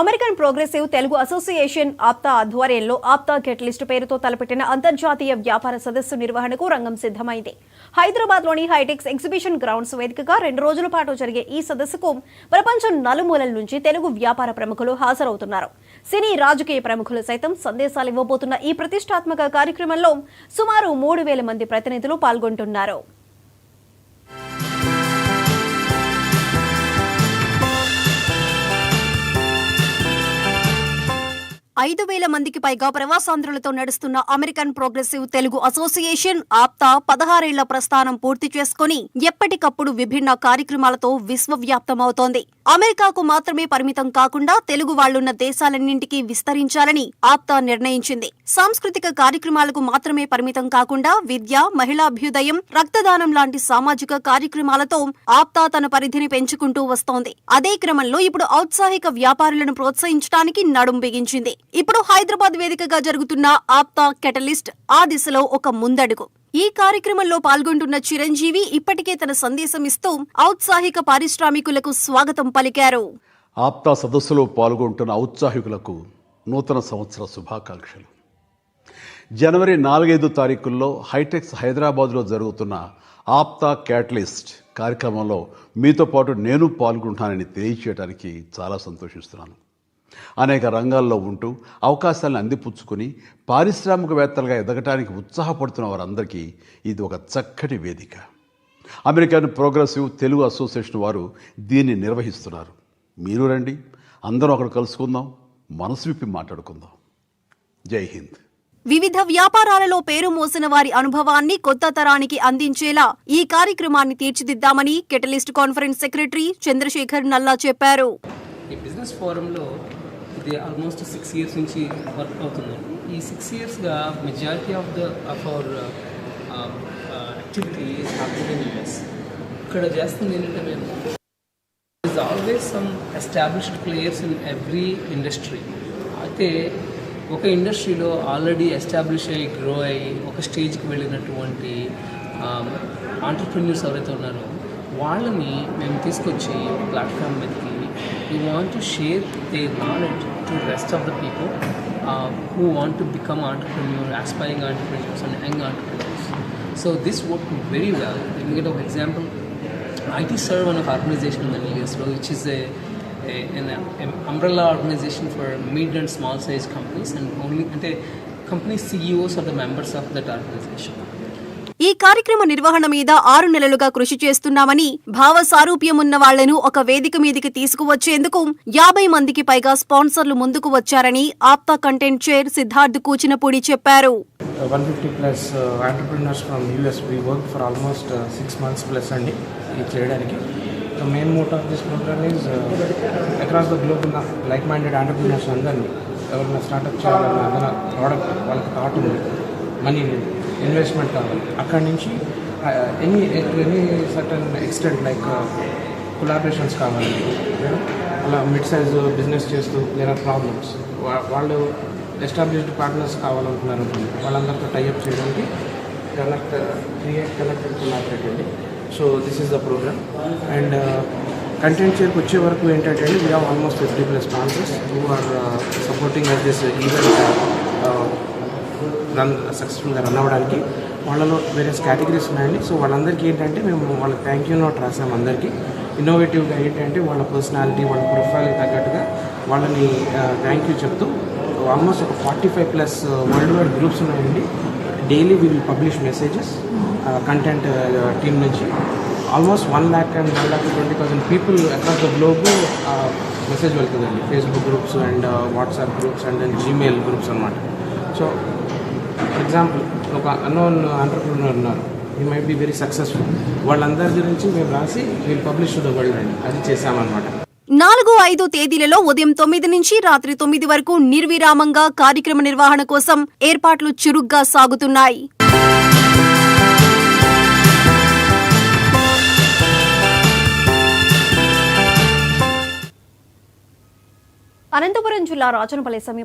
American progressive Telugu association APTA ఆధ్వర్యంలో APTA catalyst పేరుతో తలపెట్టిన అంతర్జాతీయ వ్యాపార సదస్సు నిర్వహణకు రంగం సిద్ధమైంది. హైదరాబాద్లోని హైటెక్స్ ఎగ్జిబిషన్ గ్రౌండ్స్ వేదికగా రెండు రోజుల పాటు జరిగే ఈ సదస్సుకు ప్రపంచం నలుమూలల నుంచి తెలుగు వ్యాపార ప్రముఖులు హాజరవుతున్నారు. సినీ రాజకీయ ప్రముఖులు సైతం సందేశాలు ఇవ్వబోతున్న ఈ ప్రతిష్టాత్మక కార్యక్రమంలో సుమారు మూడు వేల మంది ప్రతినిధులు పాల్గొంటున్నారు. ఐదు వేల మందికి పైగా ప్రవాసాంధ్రులతో నడుస్తున్న American progressive Telugu association APTA పదహారేళ్ళ ప్రస్థానం పూర్తి చేసుకుని ఎప్పటికప్పుడు విభిన్న కార్యక్రమాలతో విశ్వవ్యాప్తమవుతోంది. అమెరికాకు మాత్రమే పరిమితం కాకుండా తెలుగు వాళ్ళున్న దేశాలన్నింటికీ విస్తరించాలని ఆప్తా నిర్ణయించింది. సాంస్కృతిక కార్యక్రమాలకు మాత్రమే పరిమితం కాకుండా విద్య మహిళాభ్యుదయం రక్తదానం లాంటి సామాజిక కార్యక్రమాలతో ఆప్తా తన పరిధిని పెంచుకుంటూ వస్తోంది. అదే క్రమంలో ఇప్పుడు ఔత్సాహిక వ్యాపారులను ప్రోత్సహించడానికి నడుం బిగించింది. ఇప్పుడు హైదరాబాద్ వేదికగా జరుగుతున్న ఆప్తా కెటలిస్ట్ ఆ దిశలో ఒక ముందడుగు. ఈ కార్యక్రమంలో పాల్గొంటున్న చిరంజీవి ఇప్పటికే తన సందేశం ఇస్తూ ఔత్సాహిక పారిశ్రామికులకు స్వాగతం పలికారు. ఆప్తా సదస్సులో పాల్గొంటున్న ఔత్సాహికులకు నూతన సంవత్సర శుభాకాంక్షలు. జనవరి నాలుగైదు తారీఖుల్లో హైటెక్స్ హైదరాబాద్లో జరుగుతున్న ఆప్తా క్యాటలిస్ట్ కార్యక్రమంలో మీతో పాటు నేను పాల్గొంటానని తెలియచేయడానికి చాలా సంతోషిస్తున్నాను. అనేక రంగాల్లో ఉంటూ అవకాశాలను అందిపుచ్చుకుని పారిశ్రామికవేత్తలుగా ఎదగటానికి ఉత్సాహపడుతున్న వారందరికీ ఇది ఒక చక్కటి వేదిక. అమెరికన్ ప్రోగ్రెసివ్ తెలుగు అసోసియేషన్ వారు దీన్ని నిర్వహిస్తున్నారు. మీరు రండి అందరం అక్కడ కలుసుకుందాం మనసు విప్పి మాట్లాడుకుందాం. జై హింద్. వివిధ వ్యాపారాలలో పేరు మోసిన వారి అనుభవాన్ని కొత్త తరానికి అందించేలా ఈ కార్యక్రమాన్ని తీర్చిదిద్దామని catalyst conference secretary Chandrasekhar Nalla చెప్పారు. ఈ బిజినెస్ ఫోరంలో ఇది ఆల్మోస్ట్ సిక్స్ ఇయర్స్ నుంచి వర్క్ అవుతుంది. ఈ సిక్స్ ఇయర్స్గా majority of the of our activity happen US ఇక్కడ చేస్తుంది ఏంటంటే మేము is always some established players in every industry అయితే ఒక ఇండస్ట్రీలో ఆల్రెడీ ఎస్టాబ్లిష్ అయ్యి గ్రో అయ్యి ఒక స్టేజ్కి వెళ్ళినటువంటి um, ఆంటర్ప్రిన్యూర్స్ ఎవరైతే ఉన్నారో వాళ్ళని మేము తీసుకొచ్చి ప్లాట్ఫామ్ మీదకి we want to share their knowledge to rest of the people uh, who want to become entrepreneurs, aspiring entrepreneurs and young entrepreneurs. So this worked very well. Let me get an example. IT serve one of organization in the ago, which is a, a an, an, umbrella organization for mid and small size companies and only and the company CEOs are the members of that organization. ఈ కార్యక్రమ నిర్వహణ మీద ఆరు నెలలుగా కృషి చేస్తున్నామని భావ సారూప్యమున్న వాళ్ళను ఒక వేదిక మీదికి తీసుకువచ్చేందుకు యాభై మందికి పైగా స్పాన్సర్లు ముందుకు వచ్చారని APTA content chair Siddharth Kuchinapudi చెప్పారు 150 plus uh, entrepreneurs from US. We work for almost six months plus అండి ఇది చేయడానికి the main motto of this program is across the globe ఉన్న లైక్ మైండెడ్ ఆంటర్ప్రినర్స్ అందరినీ ఎవరైనా స్టార్ట్అప్ చేయాలన్నా ఏదైనా product వాళ్ళకి థాట్ ఉంది మనీ ఇన్వెస్ట్మెంట్ కావాలి. అక్కడి నుంచి any any certain extent like collaborations కావాలి. అలా మిడ్ సైజ్ బిజినెస్ చేస్తూ దేర్ ఆర్ ప్రాబ్లమ్స్ వాళ్ళు ఎస్టాబ్లిష్డ్ పార్ట్నర్స్ కావాలనుకున్నారు అనుకోండి. వాళ్ళందరితో టైఅప్ చేయడానికి కనెక్ట్ క్రియేట్ కనెక్ట్ కొలాబరేట్ అండి. So this is the program and content చేరికి వచ్చే వరకు ఏంటంటే we have almost fifty plus sponsors who are supporting us this event run సక్సెస్ఫుల్గా రన్ అవ్వడానికి వాళ్ళలో వేరే కేటగిరీస్ ఉన్నాయండి. సో వాళ్ళందరికీ ఏంటంటే మేము వాళ్ళకి థ్యాంక్ యూ నోట్ రాసాము అందరికీ. ఇన్నోవేటివ్గా ఏంటంటే వాళ్ళ పర్సనాలిటీ వాళ్ళ ప్రొఫైల్కి తగ్గట్టుగా వాళ్ళని థ్యాంక్ యూ చెప్తూ ఆల్మోస్ట్ ఒక forty five plus world wide groups ఉన్నాయండి daily we will publish messages content team నుంచి. Almost one lakh and one lakh twenty thousand people across the globe message వెళ్తుందండి. Facebook groups and WhatsApp groups and Gmail groups అనమాట so example ఒక unknown entrepreneur ఉన్నారు. ఈ might be very successful వాళ్ళందరి గురించి మేము రాసి వీళ్ళు పబ్లిష్ టు ద వరల్డ్ అండి. అది చేసామన్నమాట నాలుగు ఐదు తేదీలలో ఉదయం తొమ్మిది నుంచి రాత్రి తొమ్మిది వరకు నిర్విరామంగా కార్యక్రమ నిర్వహణ కోసం ఏర్పాట్లు చురుగ్గా సాగుతున్నాయి. అనంతపురం జిల్లా రాజనపల్లి సమీప